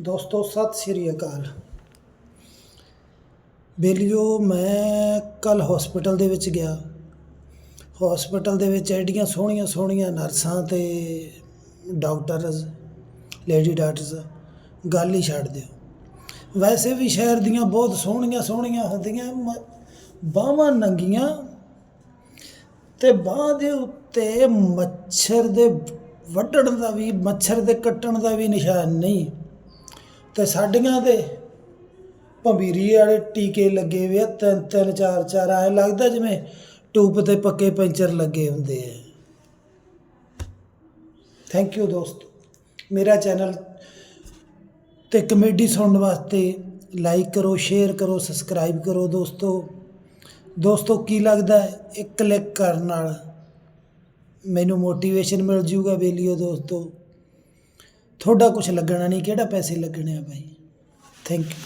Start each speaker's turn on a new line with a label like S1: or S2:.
S1: ਦੋਸਤੋ, ਸਤਿ ਸ਼੍ਰੀ ਅਕਾਲ। ਬੇਲੀਓ, ਮੈਂ ਕੱਲ ਹਸਪੀਟਲ ਦੇ ਵਿੱਚ ਗਿਆ। ਹਸਪੀਟਲ ਦੇ ਵਿੱਚ ਐਡੀਆਂ ਸੋਹਣੀਆਂ ਸੋਹਣੀਆਂ ਨਰਸਾਂ ਤੇ ਡਾਕਟਰਸ ਲੇਡੀ ਡਾਕਟਰਸ ਗੱਲ ਹੀ ਛੱਡ ਦਿਓ। ਵੈਸੇ ਵੀ ਸ਼ਹਿਰ ਦੀਆਂ ਬਹੁਤ ਸੋਹਣੀਆਂ ਸੋਹਣੀਆਂ ਹੁੰਦੀਆਂ ਬਾਹਾਂ ਨੰਗੀਆਂ ਤੇ ਬਾਂਹ ਦੇ ਉੱਤੇ ਮੱਛਰ ਦੇ ਵੱਢਣ ਦਾ ਵੀ, ਮੱਛਰ ਦੇ ਕੱਟਣ ਦਾ ਵੀ ਨਿਸ਼ਾਨ ਨਹੀਂ। ਤੇ ਸਾਡੀਆਂ ਦੇ ਭੰਬੀਰੀ ਵਾਲੇ ਟੀਕੇ ਲੱਗੇ ਹੋਏ ਆ, ਤਿੰਨ ਤਿੰਨ, ਚਾਰ ਚਾਰ, ਐ ਲੱਗਦਾ ਜਿਵੇਂ ਟੂਪ ਤੇ ਪੱਕੇ ਪੈਂਚਰ ਲੱਗੇ ਹੁੰਦੇ ਆ। ਥੈਂਕ ਯੂ ਦੋਸਤੋ। ਮੇਰਾ ਚੈਨਲ ਤੇ ਕਮੇਡੀ ਸੁਣਨ ਵਾਸਤੇ ਲਾਈਕ ਕਰੋ ਸ਼ੇਅਰ ਕਰੋ ਸਬਸਕ੍ਰਾਈਬ ਕਰੋ ਦੋਸਤੋ। ਦੋਸਤੋ, ਕੀ ਲੱਗਦਾ ਹੈ? ਇੱਕ ਕਲਿੱਕ ਕਰਨ ਨਾਲ ਮੈਨੂੰ ਮੋਟੀਵੇਸ਼ਨ ਮਿਲ ਜੂਗਾ ਬੇਲੀਓ ਦੋਸਤੋ। ਤੁਹਾਡਾ ਕੁਝ ਲੱਗਣਾ ਨਹੀਂ ਕਿਹੜਾ ਪੈਸੇ ਲੱਗਣੇ ਆ ਭਾਈ? Thank you